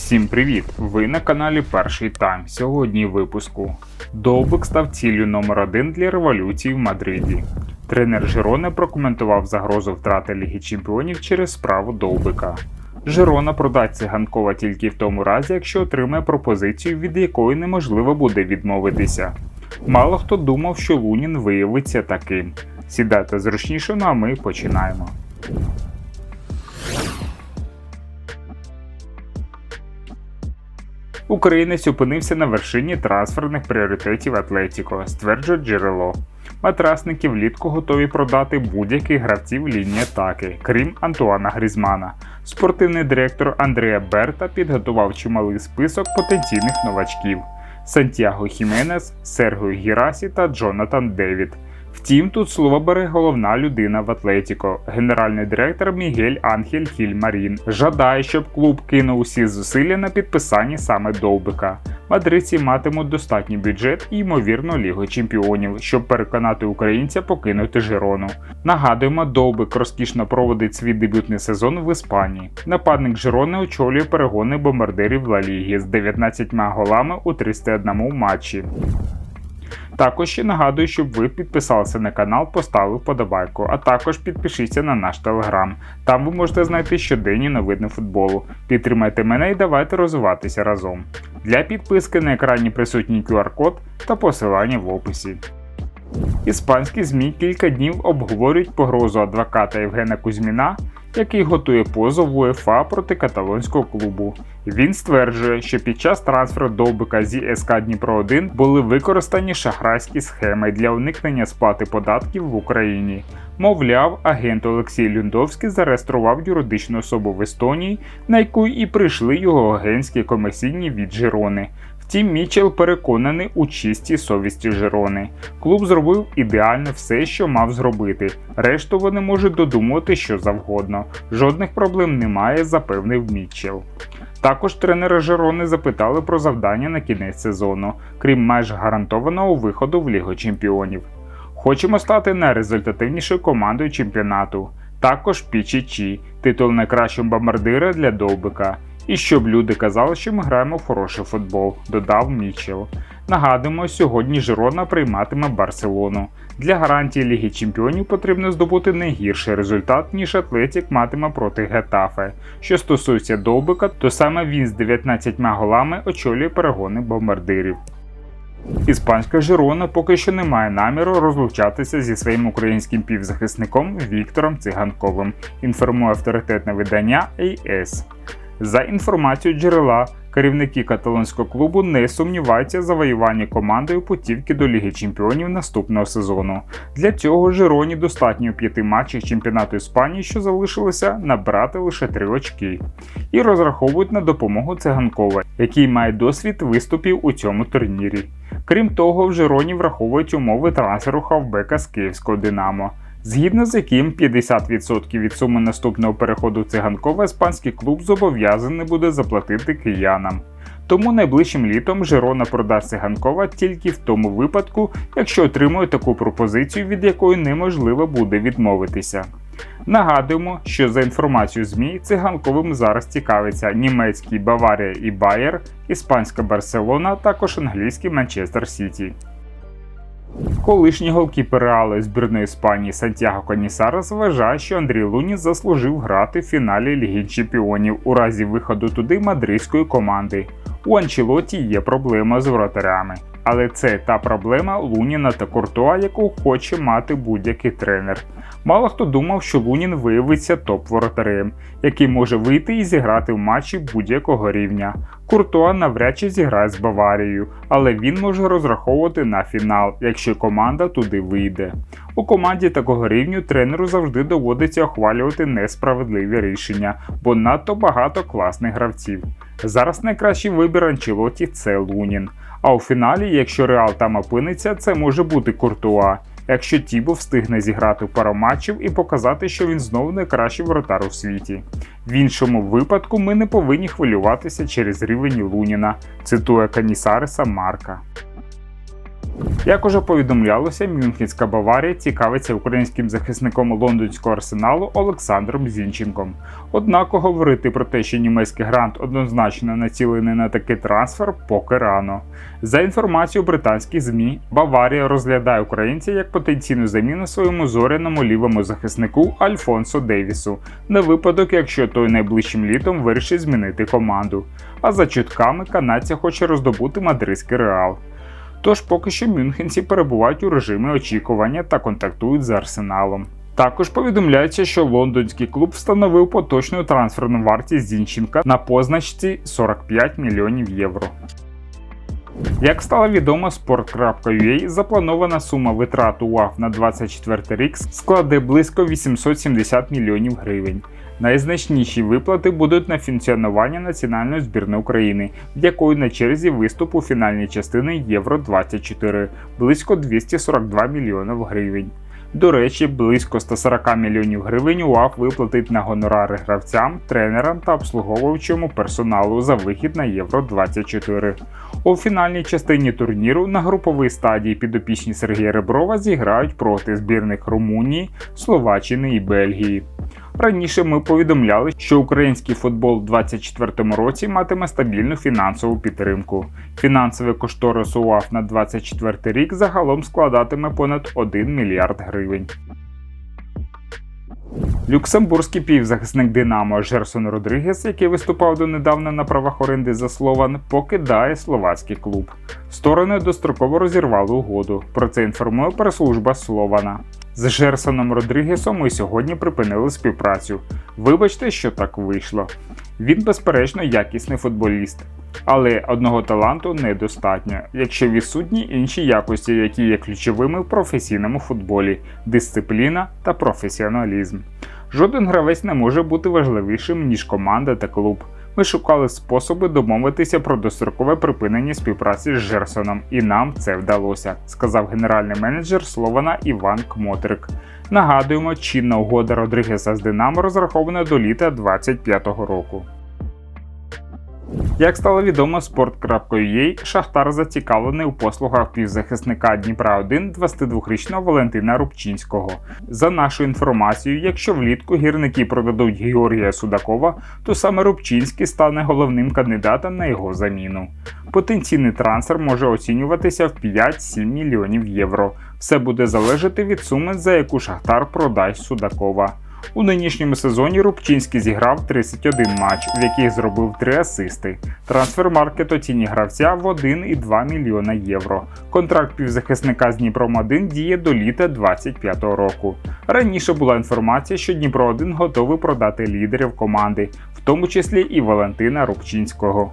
Всім привіт! Ви на каналі Перший Тайм. Сьогодні випуску. Довбик став ціллю номер один для революції в Мадриді. Тренер Жироне прокоментував загрозу втрати Ліги Чемпіонів через справу Довбика. Жирона продасть циганкова тільки в тому разі, якщо отримає пропозицію, від якої неможливо буде відмовитися. Мало хто думав, що Лунін виявиться таким. Сідайте зручніше, ну а ми починаємо. Українець опинився на вершині трансферних пріоритетів Атлетіко, стверджує джерело. Матрасники влітку готові продати будь-яких гравців лінії атаки, крім Антуана Грізмана. Спортивний директор Андреа Берта підготував чималий список потенційних новачків: Сантьяго Хіменес, Сергіо Гірасі та Джонатан Девід. Втім, тут слово бере головна людина в Атлетіко, генеральний директор Мігель Анхель Хільмарін. Жадає, щоб клуб кинув усі зусилля на підписанні саме Довбика. Мадридці матимуть достатній бюджет і ймовірно Лігу чемпіонів, щоб переконати українця покинути Жирону. Нагадуємо, Довбик розкішно проводить свій дебютний сезон в Іспанії. Нападник Жирони очолює перегони бомбардирів Ла Ліги з 19 голами у 301 матчі. Також ще нагадую, щоб ви підписалися на канал, поставили вподобайку, а також підпишіться на наш телеграм. Там ви можете знайти щоденні новини футболу. Підтримайте мене і давайте розвиватися разом. Для підписки на екрані присутній QR-код та посилання в описі. Іспанські ЗМІ кілька днів обговорюють погрозу адвоката Євгена Кузьміна, який готує позов УЄФА проти каталонського клубу. Він стверджує, що під час трансферу довбика зі СК Дніпро 1 були використані шахрайські схеми для уникнення сплати податків в Україні. Мовляв, агент Олексій Люндовський зареєстрував юридичну особу в Естонії, на яку і прийшли його агентські комісійні від Жирони. Втім, Мічел переконаний у чистій совісті Жирони. Клуб зробив ідеально все, що мав зробити. Решту вони можуть додумувати що завгодно. Жодних проблем немає, запевнив Мічел. Також тренера Жирони запитали про завдання на кінець сезону, крім майже гарантованого виходу в Лігу Чемпіонів. Хочемо стати найрезультативнішою командою чемпіонату. Також Пічічі, титул найкращого бомбардира для Довбика. І щоб люди казали, що ми граємо в хороший футбол, додав Мічел. Нагадуємо, сьогодні Жирона прийматиме Барселону. Для гарантії Ліги Чемпіонів потрібно здобути не гірший результат, ніж Атлетік матиме проти Гетафе. Що стосується Довбика, то саме він з 19 голами очолює перегони бомбардирів. Іспанська Жирона поки що не має наміру розлучатися зі своїм українським півзахисником Віктором Циганковим, інформує авторитетне видання AS. За інформацією джерела, керівники каталонського клубу не сумніваються в завоюванні командою путівки до Ліги Чемпіонів наступного сезону. Для цього Жироні достатньо п'яти матчів чемпіонату Іспанії, що залишилося набрати лише три очки, і розраховують на допомогу циганкова, який має досвід виступів у цьому турнірі. Крім того, в Жироні враховують умови трансферу хавбека з київського Динамо згідно з яким 50% від суми наступного переходу циганкова іспанський клуб зобов'язаний буде заплатити киянам. Тому найближчим літом Жирона продасть циганкова тільки в тому випадку, якщо отримує таку пропозицію, від якої неможливо буде відмовитися. Нагадуємо, що за інформацією ЗМІ циганковим зараз цікавиться німецький Баварія і Байер, іспанська Барселона, також англійський Манчестер Сіті. Колишній голкіпер Реали збірної Іспанії Сантьяго Канісарес вважає, що Андрій Луні заслужив грати в фіналі Ліги Чемпіонів у разі виходу туди мадридської команди. У Анчелоті є проблема з вратарями. Але це та проблема Луніна та Куртуа, яку хоче мати будь-який тренер. Мало хто думав, що Лунін виявиться топ-воротарем, який може вийти і зіграти в матчі будь-якого рівня. Куртуа навряд чи зіграє з Баварією, але він може розраховувати на фінал, якщо команда туди вийде. У команді такого рівню тренеру завжди доводиться ухвалювати несправедливі рішення, бо надто багато класних гравців. Зараз найкращий вибір Анчелоті це Лунін. А у фіналі, якщо Реал там опиниться, це може бути Куртуа. Якщо Тібо встигне зіграти пару матчів і показати, що він знову найкращий воротар у світі. В іншому випадку ми не повинні хвилюватися через рівень Луніна, цитує Канісариса Марка. Як уже повідомлялося, Мюнхенська Баварія цікавиться українським захисником лондонського арсеналу Олександром Зінченком. Однак говорити про те, що німецький грант однозначно націлений на такий трансфер, поки рано. За інформацією британських ЗМІ, Баварія розглядає українця як потенційну заміну своєму зоряному лівому захиснику Альфонсо Девісу на випадок, якщо той найближчим літом вирішить змінити команду. А за чутками канадця хоче роздобути мадридський реал. Тож поки що мюнхенці перебувають у режимі очікування та контактують з арсеналом. Також повідомляється, що лондонський клуб встановив поточну трансферну вартість Зінченка на позначці 45 мільйонів євро. Як стало відомо, Sport.ua запланована сума витрат УАФ на 24 рік складе близько 870 мільйонів гривень. Найзначніші виплати будуть на функціонування національної збірної України, в якої на черзі виступ у фінальній частини Євро 24 близько 242 мільйонів гривень. До речі, близько 140 мільйонів гривень УАФ виплатить на гонорари гравцям, тренерам та обслуговуючому персоналу за вихід на Євро 24. У фінальній частині турніру на груповій стадії підопічні Сергія Реброва зіграють проти збірних Румунії, Словаччини і Бельгії. Раніше ми повідомляли, що український футбол у 2024 році матиме стабільну фінансову підтримку. Фінансовий кошторис УАФ на 2024 рік загалом складатиме понад 1 мільярд гривень. Люксембурзький півзахисник Динамо Жерсон Родригес, який виступав донедавна на правах оренди за Слован, покидає словацький клуб. Сторони достроково розірвали угоду. Про це інформує прес-служба Слована. З Жерсоном Родригесом ми сьогодні припинили співпрацю. Вибачте, що так вийшло. Він, безперечно, якісний футболіст. Але одного таланту недостатньо, якщо відсутні інші якості, які є ключовими в професійному футболі дисципліна та професіоналізм. Жоден гравець не може бути важливішим, ніж команда та клуб. Ми шукали способи домовитися про дострокове припинення співпраці з Жерсоном, і нам це вдалося, сказав генеральний менеджер Слована Іван Кмотрик. Нагадуємо, чинна угода Родригеса з Динамо розрахована до літа 2025 року. Як стало відомо sport.ua, Шахтар зацікавлений у послугах півзахисника Дніпра 1 22-річного Валентина Рубчинського. За нашою інформацією, якщо влітку гірники продадуть Георгія Судакова, то саме Рубчинський стане головним кандидатом на його заміну. Потенційний трансфер може оцінюватися в 5-7 мільйонів євро. Все буде залежати від суми, за яку Шахтар продасть Судакова. У нинішньому сезоні Рубчинський зіграв 31 матч, в яких зробив 3 асисти. Трансфермаркет оціні гравця в 1,2 мільйона євро. Контракт півзахисника з Дніпром 1 діє до літа 2025 року. Раніше була інформація, що Дніпро 1 готовий продати лідерів команди, в тому числі і Валентина Рубчинського.